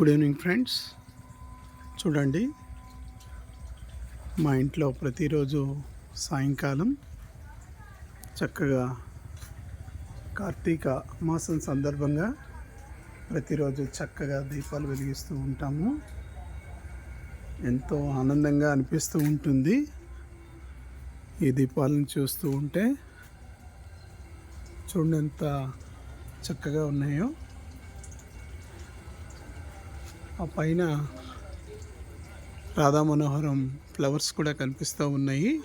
Good evening friends చూడండి మా ఇంట్లో ప్రతిరోజు సాయంకాలం చక్కగా కార్తీక మాసం సందర్భంగా ప్రతిరోజు చక్కగా దీపాలు వెలిగిస్తూ ఉంటాము. ఎంతో ఆనందంగా అనిపిస్తూ ఉంటుంది ఈ దీపాలను చూస్తూ ఉంటే. చూడండి ఎంత చక్కగా ఉన్నాయో. ఆ పైన రాధా మనోహరం ఫ్లవర్స్ కూడా కనిపిస్తూ ఉన్నాయి.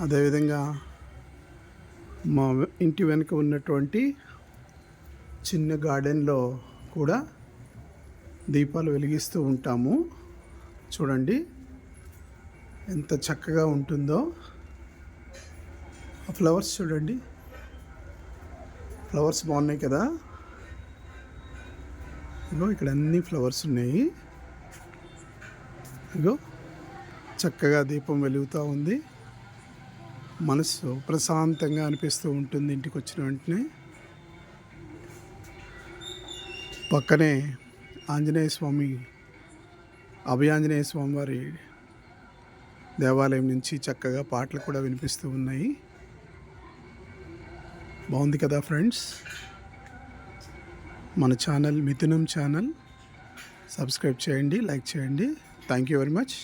అదేవిధంగా మా ఇంటి వెనుక ఉన్నటువంటి చిన్న గార్డెన్లో కూడా దీపాలు వెలిగిస్తూ ఉంటాము. చూడండి ఎంత చక్కగా ఉంటుందో. ఆ ఫ్లవర్స్ చూడండి. ఫ్లవర్స్ బాగున్నాయి కదా. ఇగో ఇక్కడ అన్ని ఫ్లవర్స్ ఉన్నాయి. ఇగో చక్కగా దీపం వెలుగుతూ ఉంది. మనసు ప్రశాంతంగా అనిపిస్తూ ఉంటుంది ఇంటికి వచ్చిన వెంటనే. పక్కనే ఆంజనేయ స్వామి అభయాంజనేయ స్వామి వారి దేవాలయం నుంచి చక్కగా పాటలు కూడా వినిపిస్తూ ఉన్నాయి. బాగుంది కదా ఫ్రెండ్స్? మన ఛానల్ మిథునం ఛానల్. సబ్స్క్రైబ్ చేయండి లైక్ చేయండి. Thank you very much